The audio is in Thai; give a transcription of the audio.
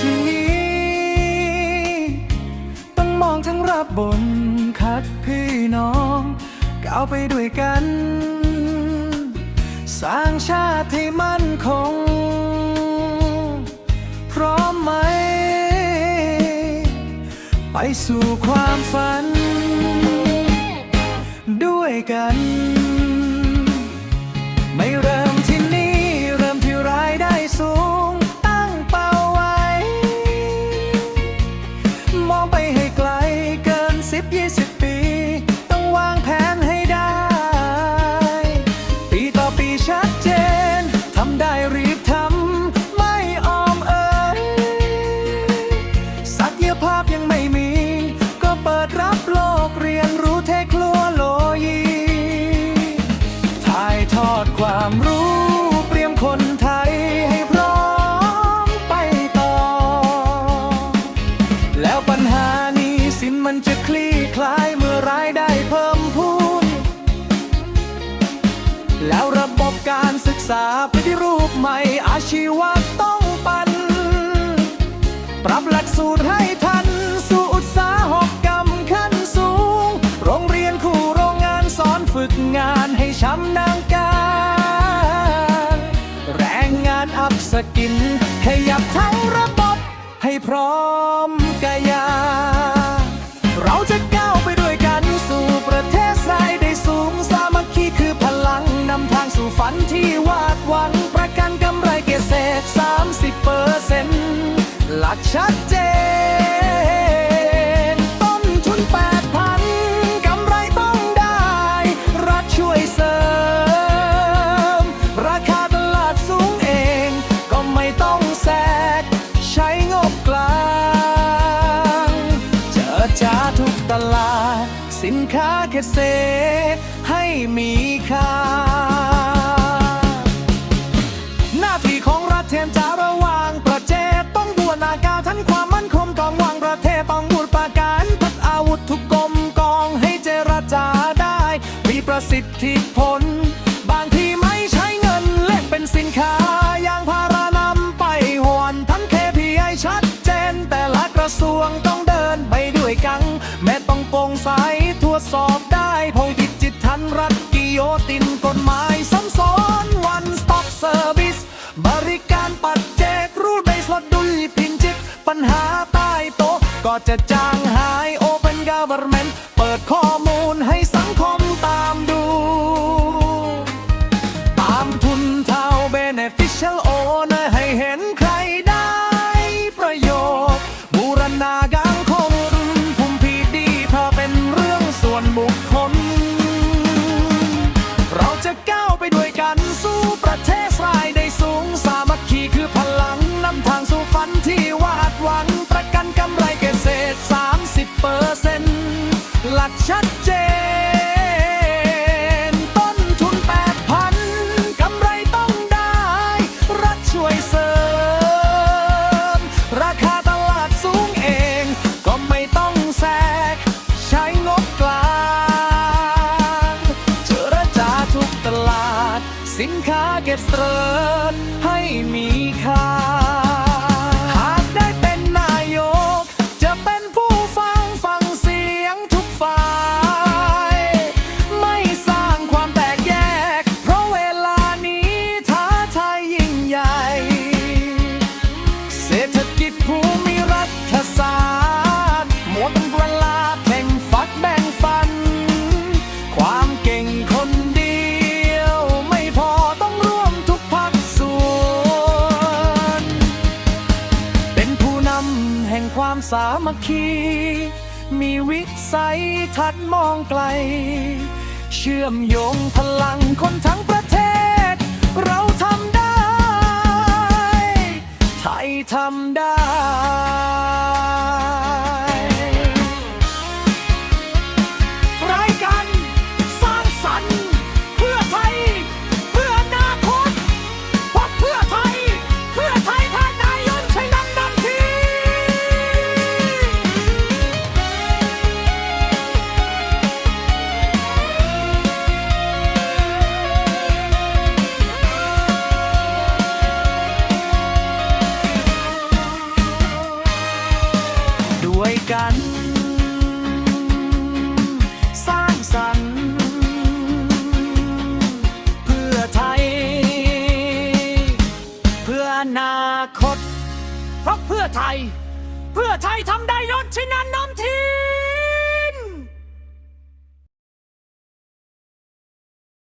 ทีนี้ ต้องมองทั้งรับบนคัดพี่น้องก้าวไปด้วยกัน สร้างชาติที่มั่นคง พร้อมไหม ไปสู่ความฝัน ด้วยกัน สินมันจะคลี่คลายเมื่อรายได้เพิ่มพูน แล้วระบบการศึกษาปฏิรูปใหม่อาชีวะต้องปัน ปรับหลักสูตรให้ทัน สู่อุตสาหกรรมขั้นสูง โรงเรียนคู่โรงงานสอนฝึกงานให้ชำนาญการ แรงงานอัพสกิน ขยับทั้งระบบให้พร้อมกายาเรา หลั ธิผล บางที่ไม่ใช้เงินเล่นเป็นสินค้าย่างพารานำไปหวนทั้ง KPI ชัดเจน แต่ละกระทรวงต้องเดินไปด้วยกันแม้ต้องโปร่งใสตรวจสอบได้พงดิจิตทัลรัฐกิโยตินกฎหมายซ้ำซ้อน one stop service บริการปัจเจกรูดเบสลดดุลพินจิตปัญหาใต้โต๊ะก็จะจางหาย ชัดเจน ต้นทุนแปดพันกำไรต้องได้ รัฐช่วยเสริม ราคาตลาดสูงเอง ก็ไม่ต้องแทรกใช้งบกลางเจรจาทุกตลาด สินค้าเก็บเสริญ มสามัคคี มีวิสัยทัศน์มองไกล เชื่อมโยงพลังคนทั้งประเทศ เราทำได้ ไทยทำได้ัน สร้างสรรค์ เพื่อไทย เพื่อนาคต เพราะเพื่อไทย เพื่อไทยทำได้ยศชินันน้มที